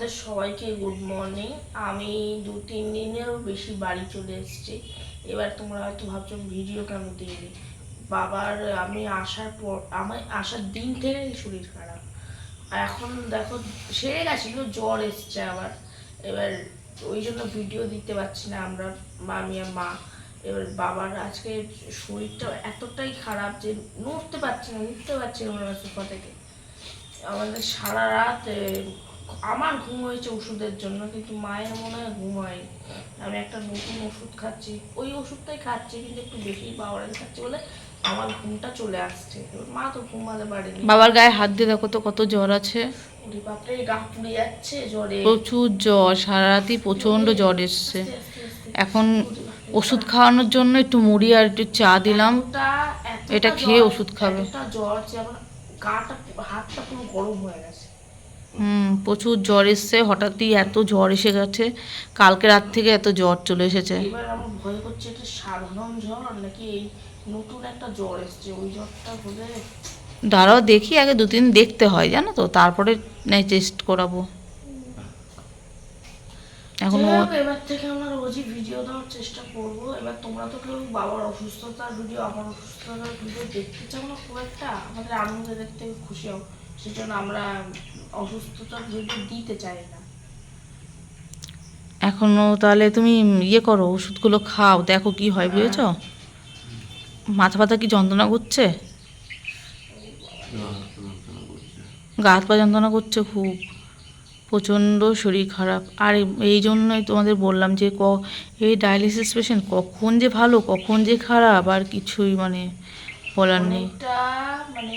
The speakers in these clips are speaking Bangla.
তোমাদের সবাইকে গুড মর্নিং আমি দু, তিন দিনেরও বেশি বাড়ি চলে এসেছি। এবার তোমরা হয়তো ভাবছ ভিডিও কেন দিইনি? বাবার, আমি আসার পর আমার আসার দিন থেকে শরীর খারাপ। এখন দেখো সেরে গেছে কিন্তু জ্বর এসছে আবার। এবার ওই জন্য ভিডিও দিতে পারছি না আমরা, মামি আর মা। এবার বাবার আজকে শরীরটা এতটাই খারাপ যে নড়তে পারছি না, উঠতে পারছি না সোফা থেকে। আমাদের সারা রাত আমার ঘুম হয়েছে ওষুধের জন্য কিন্তু মায়ের মনে হয় ঘুম হয়নি। আমি একটা নতুন ওষুধ খাচ্ছি। ওই ওষুধটাই খাচ্ছি কিন্তু একটু বেশি পাওয়ারের খাচ্ছি বলে আমার ঘুমটা চলে আসছে। এবার মা তো ঘুমাতে পারেনি। বাবার গায়ে হাত দিয়ে দেখো তো কত জ্বর আছে। ওরে বাপরে গা পুড়ে যাচ্ছে জ্বরে। প্রচুর জ্বর সারা প্রচণ্ড জ্বর এসছে। এখন ওষুধ খাওয়ানোর জন্য একটু মুড়ি আর একটু চা দিলাম। এটা খেয়ে ওষুধ খাবে। জ্বর যে আমার গাটা হাতটা পুরো গরম হয়ে গেছে। হুম প্রচুর জ্বর এসছে হঠাৎই এত জ্বর এসে গেছে কালকে রাত থেকে এত জ্বর চলে এসেছে। এবার আমার ভয় করছে এটা সাধারণ জ্বর নাকি এই নতুন একটা জ্বর এসছে ওই জ্বরটা হলে দাঁড়াও দেখি আগে দু তিন দেখতে হয় জানো তো তারপরে নাই টেস্ট করাবো। এখন এবার থেকে আমরা রোজই ভিডিও দেওয়ার চেষ্টা করব। এবার তোমরা তো কেউ বাবার অসুস্থতার ভিডিও আমার অসুস্থতার ভিডিও দেখতে চাও না খুব একটা আমাদের আনন্দে দেখতে খুশি হও। সেজন্য আমরা ভিডিও দিতে চাই না। এখনও তাহলে তুমি ইয়ে করো ওষুধগুলো খাও দেখো কি হয় বুঝেছ? মাথা ব্যথা কি যন্ত্রণা করছে? গা হাত পা যন্ত্রণা করছে খুব। প্রচণ্ড শরীর খারাপ। আর এই জন্যই তোমাদের বললাম যে ক এই ডায়ালিসিস পেশেন্ট কখন যে ভালো কখন যে খারাপ আর কিছুই মানে বলার নেই। মানে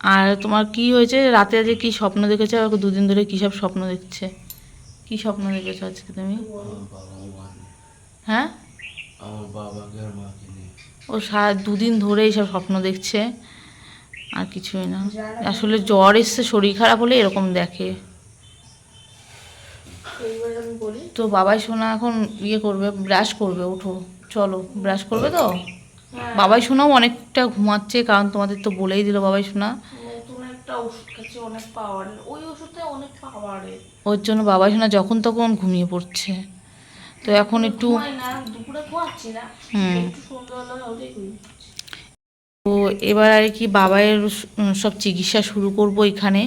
আর তোমার কি হয়েছে? রাতে আজকে কি স্বপ্ন দেখেছ? আর দুদিন ধরে কী সব স্বপ্ন দেখছে? কি স্বপ্ন দেখেছ আজকে তুমি? হ্যাঁ? ও সারা দুদিন ধরে এইসব স্বপ্ন দেখছে। আর কিছুই না। আসলে জ্বর এসছে শরীর খারাপ হলে এরকম দেখে। তো বাবাই শোনা এখন ইয়ে করবে ব্রাশ করবে ওঠো। চলো ব্রাশ করবে তো? হ্যাঁ, বাবাই শোনাও অনেকটা ঘুমাচ্ছে কারণ তোমাদের তো বলেই দিল বাবাই শোনা একটা ওষুধ খাচ্ছি অনেক পাওয়ারের ওই ওষুধে অনেক পাওয়ারের ওর জন্য বাবাই শোনা যখন তখন ঘুমিয়ে পড়ছে। তো এখন একটু দুপুরে ঘুমাচ্ছি না। হুম। একটু সন্ধ্যাবেলা হলেই তো এবার আর কি বাবায়ের সব চিকিৎসা শুরু করব এখানে।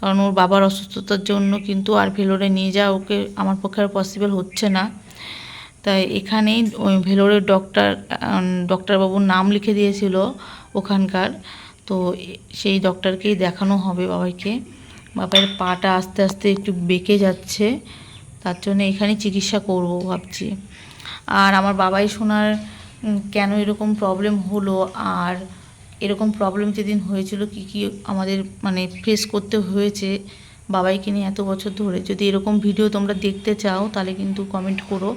কারণ ওর বাবার অসুস্থতার জন্য কিন্তু আর ভেলোরে নিয়ে যাওয়া ওকে আমার পক্ষে আর পসিবল হচ্ছে না। তাই এখানেই ওই ভেলোরের ডক্টর ডক্টরবাবুর নাম লিখে দিয়েছিল ওখানকার। তো সেই ডক্টরকেই দেখানো হবে বাবাইকে। বাবার পাটা আস্তে আস্তে একটু বেঁকে যাচ্ছে, তার জন্য এখানেই চিকিৎসা করব ভাবছি। আর আমার বাবাই শোনার কেন এরকম প্রবলেম হলো, আর এরকম প্রবলেম যেদিন হয়েছিল, কি কি আমাদের মানে ফেস করতে হয়েছে, বাবাইকে নিয়ে এত বছর ধরে। যদি এরকম ভিডিও তোমরা দেখতে চাও, তাহলে কিন্তু কমেন্ট করো।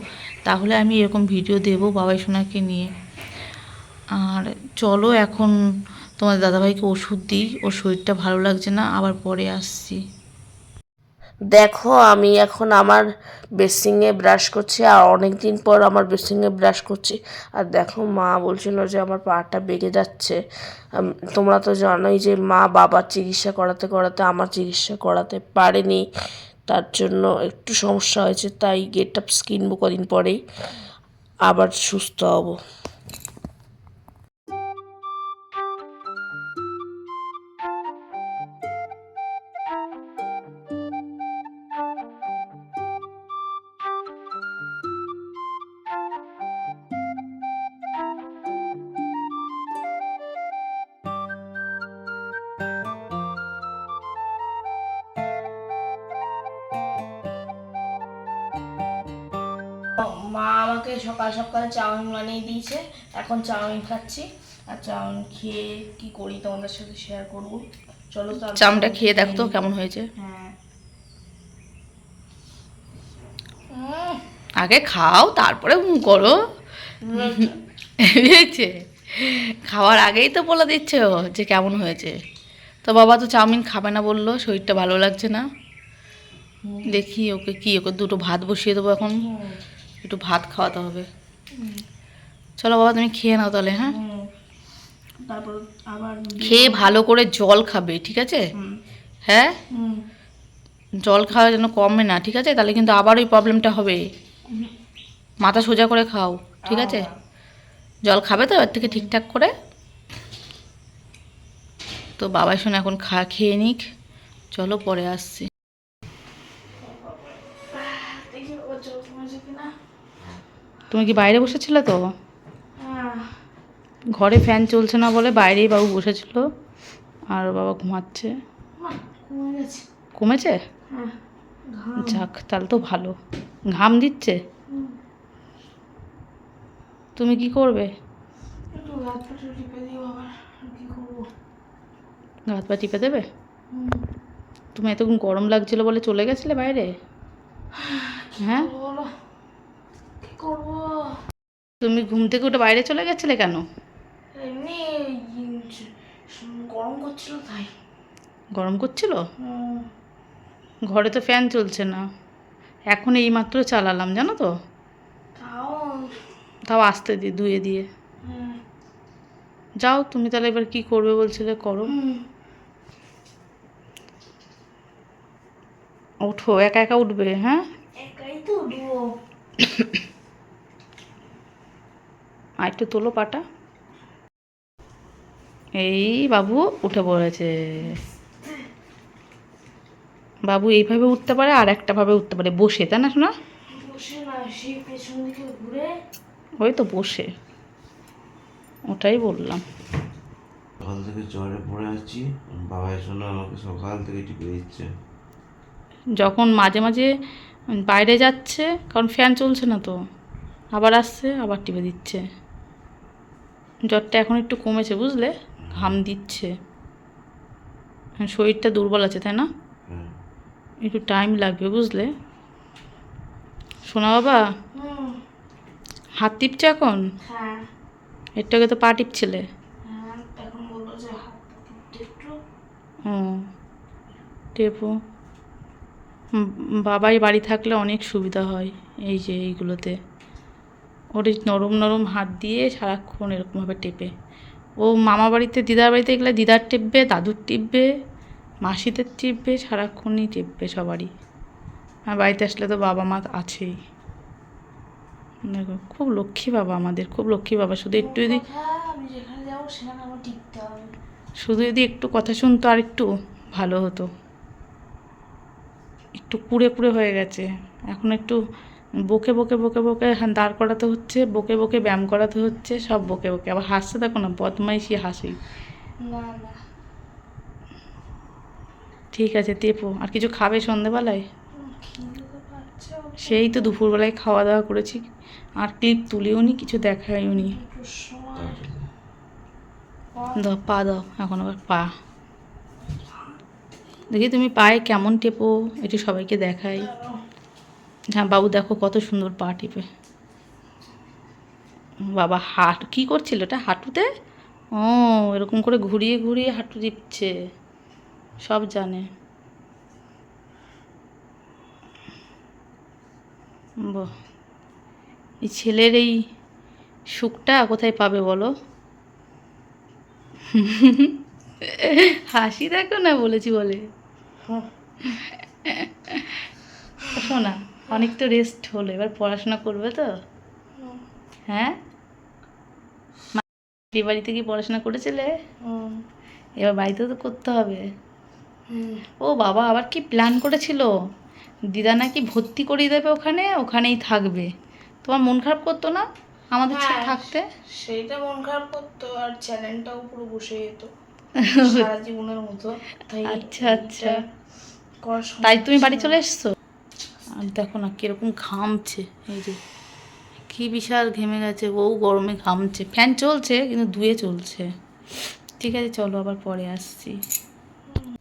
তাহলে আমি এরকম ভিডিও দেবো বাবাই সোনাকে নিয়ে। আর চলো এখন তোমার দাদাভাইকে ওষুধ দিই, ওর শরীরটা ভালো লাগছে না, আবার পরে আসছি। দেখো, আমি এখন আমার বেসিংয়ে ব্রাশ করছি, আর অনেক দিন পর আমার বেসিংয়ে ব্রাশ করছি। আর দেখো, মা বলছিল যে আমার পাটা বেড়ে যাচ্ছে। তোমরা তো জানোই যে মা বাবার চিকিৎসা করাতে করাতে আমার চিকিৎসা করাতে পারেনি। তার জন্য একটু সমস্যা হয়েছে, তাই গেট আপ কিনবো কদিন পরেই আবার সুস্থ হব। মা আমাকে সকাল সকাল চাউমিন বানিয়ে দিয়েছে। এখন চাউমিন খাচ্ছি। আর চাউমিন খেয়ে কি করি তোমাদের সাথে শেয়ার করব? চলো চামটা খেয়ে দেখো তো কেমন হয়েছে। হ্যাঁ। আগে খাও তারপরে করো। বুঝেছে খাওয়ার আগেই তো বলে দিচ্ছে ও যে কেমন হয়েছে। তো বাবা তো চাউমিন খাবে না বলল শরীরটা ভালো লাগছে না। দেখি ওকে কি ওকে দুটো ভাত বসিয়ে দেবো এখন। একটু ভাত খাওয়াতে হবে। চলো বাবা তুমি খেয়ে নাও তাহলে হ্যাঁ? তারপর আবার খেয়ে ভালো করে জল খাবে ঠিক আছে? হ্যাঁ? জল খাওয়া যেন কমে না ঠিক আছে? তাহলে কিন্তু আবার ওই প্রবলেমটা হবে। মাথা সোজা করে খাও ঠিক আছে? জল খাবে তো এর থেকে ঠিকঠাক করে। তো বাবাই শোনা এখন খা খেয়ে নিক। চলো পরে আসছি দেখি বাবা জল কমেছে কিনা তুমি কি বাইরে বসেছিলে তো? ঘরে ফ্যান চলছে না বলে বাইরেই বাবু বসেছিল। আর বাবা ঘুমাচ্ছে। কমেছে? যাক, তাহলে তো ভালো। ঘাম দিচ্ছে? তুমি কি করবে? হাত পা টিপে দেবে? তুমি এতক্ষণ গরম লাগছিল বলে চলে গেছিলে বাইরে? হ্যাঁ? করব? তুমি ঘুম থেকে উঠে বাইরে চলে গেছিলে কেন? এমনি গরম করছিল তাই। গরম করছিল? ঘরে তো ফ্যান চলছে না। এখন এইমাত্র চালালাম জানো তো? তাও? তাও আসতে দিয়ে ধুয়ে দিয়ে। যাও তুমি তাহলে এবার কি করবে বলছিলে করো। ওঠো একা একা উঠবে হ্যাঁ? একাই তো উঠবো। আর একটু তোলো পাটা। এই বাবু উঠে পড়েছে। বাবু এইভাবে উঠতে পারে আর একটা ভাবে উঠতে পারে। বসে তাই না শোনা ওই তো বসে। ওটাই বললাম। সকাল থেকে জ্বরে পড়ে আছি। বাবা এসে আমাকে সকাল থেকে টিপে দিচ্ছে। যখন মাঝে মাঝে বাইরে যাচ্ছে কারণ ফ্যান চলছে না তো আবার আসছে আবার টিপে দিচ্ছে। জ্বরটা এখন একটু কমেছে বুঝলে? ঘাম দিচ্ছে। হ্যাঁ, শরীরটা দুর্বল আছে তাই না? একটু টাইম লাগবে বুঝলে? শোনা বাবা? হাত টিপছে এখন? হ্যাঁ। একটু আগে তো পা টিপছিলে? হ্যাঁ ও টেপো। বাবাই বাড়ি থাকলে অনেক সুবিধা হয় এই যে এইগুলোতে। ওর নরম নরম হাত দিয়ে সারাক্ষণ এরকমভাবে টেপে। ও মামা বাড়িতে দিদার বাড়িতে গেলে দিদার টিপবে দাদুর টিপবে মাসিদের টিপবে সারাক্ষণই টিপবে সবারই। আর বাড়িতে আসলে তো বাবা মা আছেই। দেখো খুব লক্ষ্মী বাবা আমাদের খুব লক্ষ্মী বাবা। শুধু একটু যদি শুধু যদি একটু কথা শুনতো আর একটু ভালো হতো। একটু কুড়ে কুড়ে হয়ে গেছে। এখন একটু বকে বকে বকে বকে দাঁড় করাতে হচ্ছে বকে বকে ব্যায়াম করাতে হচ্ছে সব বকে বকে। আবার হাসতে দেখো না বদমাইশি হাসি। ঠিক আছে তেপো। আর কিছু খাবে সন্ধেবেলায়? সেই তো দুপুরবেলায় খাওয়া দাওয়া করেছি। আর ক্লিপ তুলেও নি কিছু দেখাইও নি। দাও পা দাও এখন আবার পা। দেখি তুমি পায়ে কেমন টেপো একটু সবাইকে দেখাই। হ্যাঁ বাবু দেখো কত সুন্দর পা টিপে। বাবা হাট কি করছিল ওটা হাঁটুতে? ও এরকম করে ঘুরিয়ে ঘুরিয়ে হাঁটু টিপছে। সব জানে। বাহ। এই ছেলের এই সুখটা কোথায় পাবে বলো? হাসি দেখো না বলেছি বলে। শোনা। অনেক তো রেস্ট হলো এবার পড়াশোনা করবে তো? হ্যাঁ? বাড়িতে কি পড়াশোনা করেছিলে? এবার বাড়িতেও তো করতে হবে। ও বাবা আবার কি প্ল্যান করেছিল? দিদা নাকি ভর্তি করিয়ে দেবে ওখানে ওখানেই থাকবে। তোমার মন খারাপ করতো না আমাদের ছেড়ে হ্যাঁ। থাকতে? সেইটা মন খারাপ করতো আর চ্যানেলটাও পুরো বসে যেত। সারা জীবনের মতো। আচ্ছা, আচ্ছা। তাই তুমি বাড়ি চলে এসছো? আর দেখো না কীরকম ঘামছে এই যে। কী বিশাল ঘেমে গেছে ও গরমে ঘামছে। ফ্যান চলছে কিন্তু ধুয়ে চলছে। ঠিক আছে চলো আবার পরে আসছি।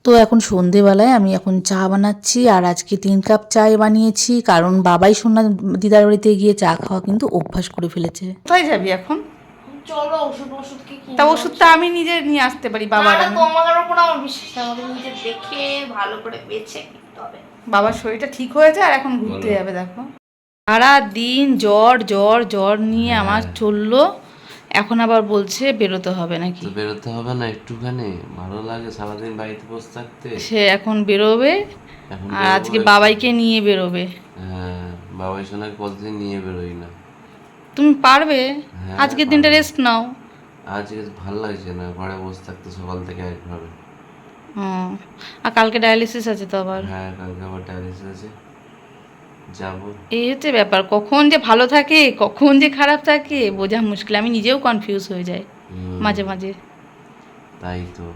তো এখন সন্ধেবেলায় আমি এখন চা বানাচ্ছি আর আজকে তিন কাপ চায় বানিয়েছি কারণ বাবাই সোনা দিদার বাড়িতে গিয়ে চা খাওয়া কিন্তু অভ্যাস করে ফেলেছে। কোথায় যাবি এখন? চলো ওষুধ ওষুধ কি তা ওষুধটা আমি নিজে নিয়ে আসতে পারি বাবার। তোমার উপর আমার বিশ্বাস আমাকে নিজে দেখে ভালো করে বেছে কিনতে হবে। বাবার শরীরটা ঠিক হয়েছে আর এখন ঘুরতে যাবে দেখো। সারা দিন জ্বর জ্বর জ্বর নিয়ে আমার চলল। এখন আবার বলছে বেরোতে হবে নাকি? বেরোতে হবে না একটুখানি ভালো লাগে সারাদিন বাড়িতে বসে থাকতে। সে এখন বেরোবে। আর আজকে বাবাইকে নিয়ে বেরোবে। হ্যাঁ বাবাই সোনাকে কতদিন নিয়ে বেরোই না। তুমি পারবে। হ্যাঁ, আজকের দিনটা রেস্ট নাও। আজকে ভালো লাগছে না ঘরে বসে থাকতে সকাল থেকে একভাবে। আর কালকে ডায়ালিসিস আছে তো আবার? হ্যাঁ কালকে আবার ডায়ালিসিস আছে। যাব। এই হচ্ছে ব্যাপার কখন যে ভালো থাকে কখন যে খারাপ থাকে বোঝা মুশকিল। আমি নিজেও কনফিউজ হয়ে যাই মাঝে মাঝে। তাই তো।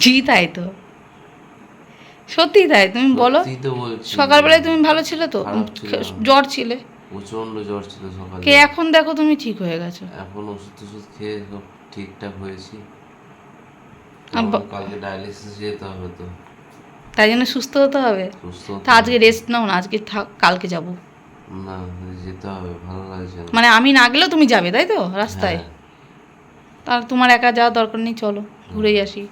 কি তাই তো। সত্যি তাই তুমি বলো? সত্যিই তো বলছি। সকালবেলায় তুমি ভালো ছিলে তো? জ্বর ছিলে? প্রচণ্ড জ্বর ছিল সকালে। কে এখন দেখো তুমি ঠিক হয়ে গেছো। এখন ওষুধ টষুধ খেয়ে সব ঠিকঠাক হয়েছি। কালকে ডায়ালিসিস যেতে হবে তো। তাই জন্য সুস্থ হতে হবে? তা আজকে রেস্ট নাও না আজকে থাক কালকে যাব। না যেতে হবে ভালো লাগছে মানে আমি না গেলেও তুমি যাবে তাই তো? রাস্তায়। হ্যাঁ, তার তোমার একা যাওয়ার দরকার নেই চলো ঘুরেই আসি।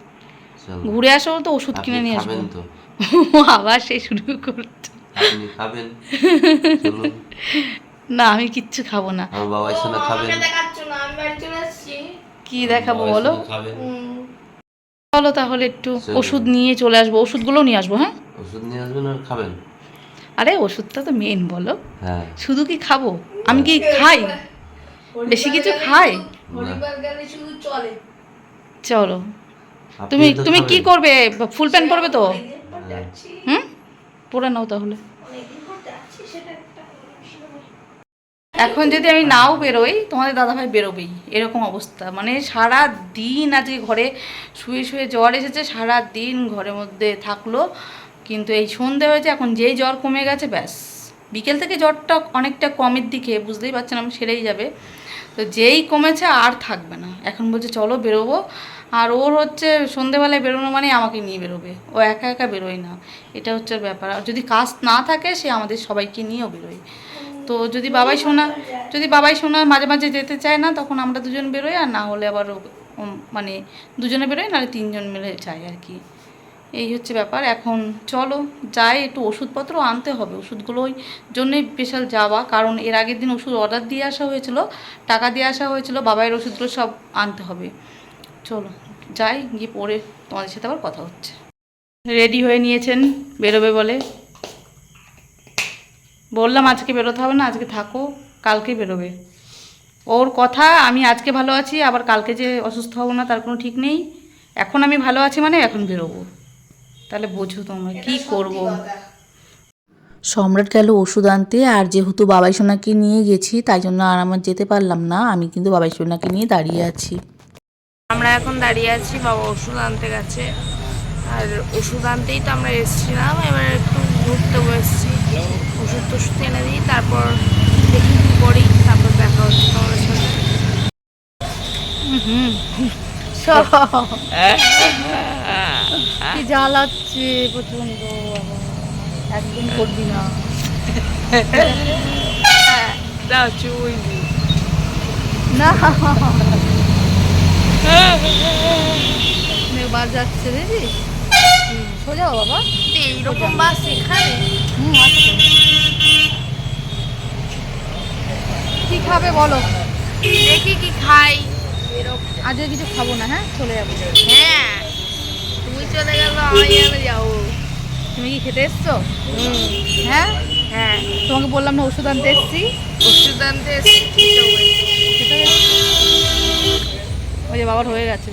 ঘুরে আসো তো ওষুধ কিনে নিয়ে আসব। তো। আবার সে শুরু খাবেন। না আমি কিচ্ছু খাব না। আমার খাবেন। না আমি বাড়ি চলে আসছি। কি দেখাবো বলো? খাবেন। চলো তাহলে একটু ওষুধ নিয়ে চলে আসব। ওষুধগুলো নিয়ে আসব হ্যাঁ? ওষুধ নিয়ে আসবেন আর খাবেন? আরে ওষুধটা তো মেন বলো। হ্যাঁ। শুধু কি খাব? আমি কি খাই? বেশি কিছু খাই? চলে। চলো। তুমি তুমি কি করবে? ফুল প্যান্ট পরবে তো? হুম? পরে নাও তাহলে অনেকদিন পর যাচ্ছি সেটা একটা বিষয়। এখন যদি আমি নাও বেরোই, তোমাদের দাদাভাই বেরোবেই। এরকম অবস্থা। মানে সারা দিন আজকে ঘরে শুয়ে শুয়ে জ্বর এসেছে সারা দিন ঘরের মধ্যে থাকল। কিন্তু এই সন্ধে হয়েছে, এখন যেই জ্বর কমে গেছে, ব্যাস। বিকেল থেকে জ্বরটা অনেকটা কমের দিকে, বুঝতেই পারছেন, আমি সেরেই যাবে। তো যেই কমেছে, আর থাকবে না। এখন বলছে, চলো বেরোবো। আর ওর হচ্ছে, সন্ধেবেলায় বেরোনো মানে আমাকে নিয়ে বেরোবে। ও একা একা বেরোয় না। এটা হচ্ছে ব্যাপার। আর যদি কাজ না থাকে, সে আমাদের সবাইকে নিয়েও বেরোয়। তো যদি বাবাই শোনা, যদি বাবাই শোনা মাঝে মাঝে যেতে চায় না, তখন আমরা দুজন বেরোই আর না হলে আবার মানে দুজনে বেরোই, নাহলে তিনজন মিলে যাই আর কি। এই হচ্ছে ব্যাপার। এখন চলো, যাই, একটু ওষুধপত্র আনতে হবে। ওষুধগুলো ওই জন্যই স্পেশাল যাওয়া। কারণ এর আগের দিন ওষুধ অর্ডার দিয়ে আসা হয়েছিল, টাকা দিয়ে আসা হয়েছিল, বাবাইয়ের ওষুধগুলো সব আনতে হবে। চলো, যাই, গিয়ে পরে তোমাদের সাথে আবার কথা হচ্ছে। রেডি হয়ে নিয়েছেন, বেরোবে বলে। বললাম আজকে বেরোতে হবে না আজকে থাকো কালকে বেরোবে। ওর কথা আমি আজকে ভালো আছি আবার কালকে যে অসুস্থ হব না তার কোনো ঠিক নেই। এখন আমি ভালো আছি মানে এখন বেরোবো। তাহলে বোঝো তোমরা কি করব। সম্রাট গেল ওষুধ আনতে আর যেহেতু বাবাই সোনাকে নিয়ে গেছি তাই জন্য আর আমার যেতে পারলাম না। আমি কিন্তু বাবাই সোনাকে নিয়ে দাঁড়িয়ে আছি। আমরা এখন দাঁড়িয়ে আছি বাবা ওষুধ আনতে গেছে। আর ওষুধ আনতেই তো আমরা এসেছিলাম এবার একটু ঘুরতে বসছি। ওষুধ টষুধ এনে দিই তারপর দেখি কি করি তারপর দেখা হচ্ছে তোমাদের সাথে কি জ্বালাচ্ছে প্রচণ্ড একদম করবি না। না চুই। না। বার যাচ্ছে দেখি সোজা বাবা। এইরকম বাস এখানে? হুম আছে কি খাবে বলো? দেখি কি খাই। আজকে কিছু খাব না হ্যাঁ? চলে যাব। হ্যাঁ। তুমি চলে গেল আমি যেন যাব? তুমি কি খেতে এসছো? হ্যাঁ? হ্যাঁ। তোমাকে বললাম না ওষুধ আনতে এসছি। ওষুধ আনতে এসছি ওই যে বাবার হয়ে গেছে।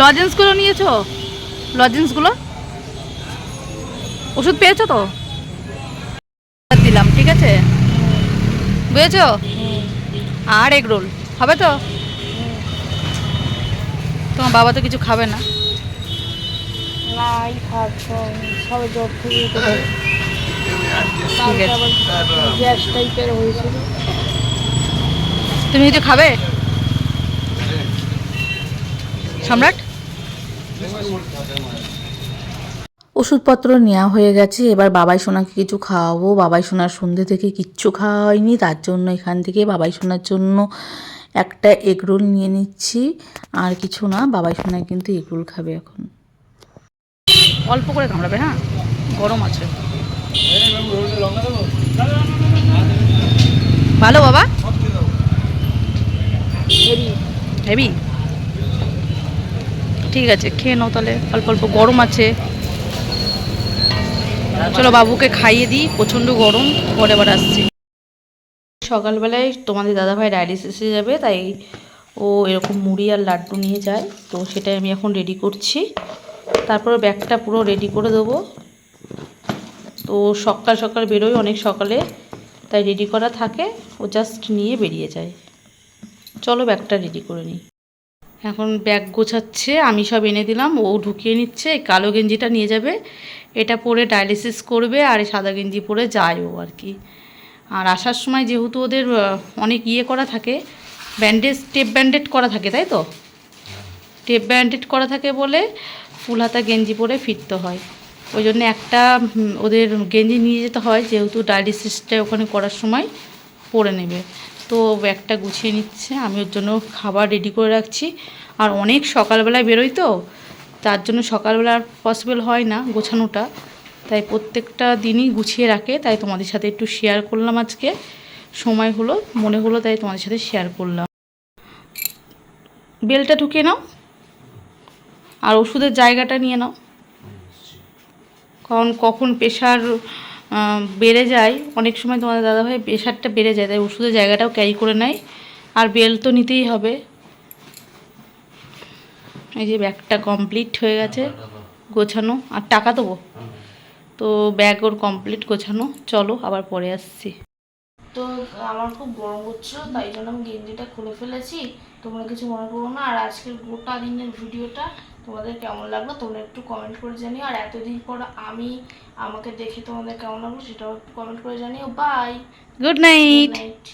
লজেন্সগুলো নিয়েছো? লজেন্সগুলো? ওষুধ পেয়েছ তো? দিলাম ঠিক আছে? বুঝেছ? আর এগ রোল হবে তো? তোমার বাবা তো কিছু খাবে না। তুমি কিছু খাবে? সম্রাট? ওষুধপত্র নেওয়া হয়ে গেছে, এবার বাবাই সোনাকে কিছু খাওয়াবো। বাবাই সোনার সন্ধ্যে থেকে কিচ্ছু খাওয়া হয়নি তার জন্য এখান থেকে বাবাই সোনার জন্য একটা এগরোল নিয়ে নিচ্ছি। আর কিছু না, বাবাই সোনায় কিন্তু এগরোল খাবে এখন। অল্প করে কামড়াবে হ্যাঁ? গরম আছে। ভালো বাবা? হেভি। ঠিক আছে, খেয়ে নাও তাহলে। অল্প অল্প, গরম আছে। চলো বাবুকে খাইয়ে দিই, প্রচণ্ড গরম, পরে আবার আসছি। সকালবেলায় তোমাদের দাদাভাই ডায়ালিসিসে যাবে, তাই ও এরকম মুড়ি আর লাড্ডু নিয়ে যায়, তো সেটাই আমি এখন রেডি করছি। তারপরে ব্যাগটা পুরো রেডি করে দেবো। তো সকাল সকাল বেরোয় অনেক সকালে, তাই রেডি করা থাকে, ও জাস্ট নিয়ে বেরিয়ে যায়। চলো ব্যাগটা রেডি করে নিই। এখন ব্যাগ গোছাচ্ছে, আমি সব এনে দিলাম, ও ঢুকিয়ে নিচ্ছে, এই কালো গেঞ্জিটা নিয়ে যাবে। এটা পরে ডায়ালিসিস করবে আর এই সাদা গেঞ্জি পরে যায় ও আর কি। আর আসার সময় যেহেতু ওদের অনেক ইয়ে করা থাকে ব্যান্ডেজ টেপ ব্যান্ডেড করা থাকে, তাই তো? টেপ ব্যান্ডেড করা থাকে বলে ফুল হাতা গেঞ্জি পরে ফিরতে হয়। ওই জন্য একটা ওদের গেঞ্জি নিয়ে যেতে হয়, যেহেতু ডায়ালিসিসটা ওখানে করার সময়। পরে নেবে। তো ব্যাগটা গুছিয়ে নিচ্ছে, আমি ওর জন্য খাবার রেডি করে রাখছি। আর অনেক সকালবেলায় বেরোই তো, তার জন্য সকালবেলা আর পসিবল হয় না গোছানোটা। তাই প্রত্যেকটা দিনই গুছিয়ে রাখে, তাই তোমাদের সাথে একটু শেয়ার করলাম আজকে। সময় হলো, মনে হলো, তাই তোমাদের সাথে শেয়ার করলাম। বেলটা ঢুকিয়ে নাও, আর ওষুধের জায়গাটা নিয়ে নাও। কারণ কখন প্রেশার বেড়ে যায়। অনেক সময় তোমাদের দাদাভাই প্রেশারটা বেড়ে যায়, তাই ওষুধের জায়গাটাও ক্যারি করে নেয়। আর বেল তো নিতেই হবে। এই যে ব্যাগটা কমপ্লিট হয়ে গেছে, গোছানো। আর টাকা দেবো? তো ব্যাগ ওর কমপ্লিট গোছানো। চলো, আবার পরে আসছি। তো আমার খুব গরম হচ্ছিল, তাই জন্য আমি গেঞ্জিটা খুলে ফেলেছি। তোমরা কিছু মনে করো না। আর আজকের গোটা দিনের ভিডিওটা তোমাদের কেমন লাগল তোমরা একটু কমেন্ট করে জানিও। আর এতদিন পর আমি আমাকে দেখে তোমাদের কেমন লাগল সেটাও একটু কমেন্ট করে জানিও। Bye good night night